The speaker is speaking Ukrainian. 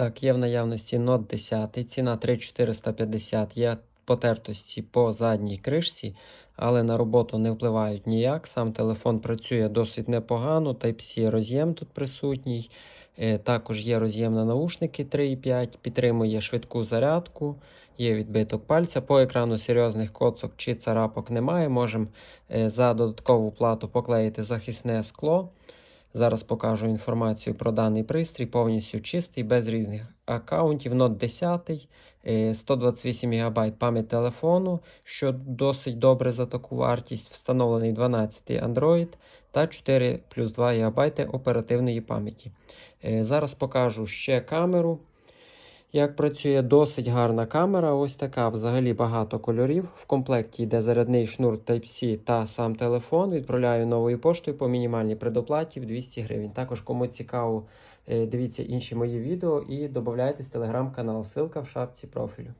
Так, є в наявності Note 10, ціна 3450, є потертості по задній кришці, але на роботу не впливають ніяк. Сам телефон працює досить непогано, Type-C роз'єм тут присутній. Е, Також є роз'єм на наушники 3.5, підтримує швидку зарядку, є відбиток пальця. По екрану серйозних коцок чи царапок немає. Можемо е, за додаткову плату поклеїти захисне скло. Зараз покажу інформацію про даний пристрій, повністю чистий, без різних аккаунтів. Note 10, е, 128 ГБ пам'ять телефону, що досить добре за таку вартість. Встановлений 12 Android та 4 плюс 2 ГБ оперативної пам'яті. Е, Зараз покажу ще камеру. Як працює досить гарна камера, ось така взагалі багато кольорів. В комплекті йде зарядний шнур Type-C та сам телефон. Відправляю новою поштою по мінімальній предоплаті в 200 гривень. Також, кому цікаво, е, дивіться інші мої відео і додавайтесь в телеграм-канал. Ссылка в шапці профілю.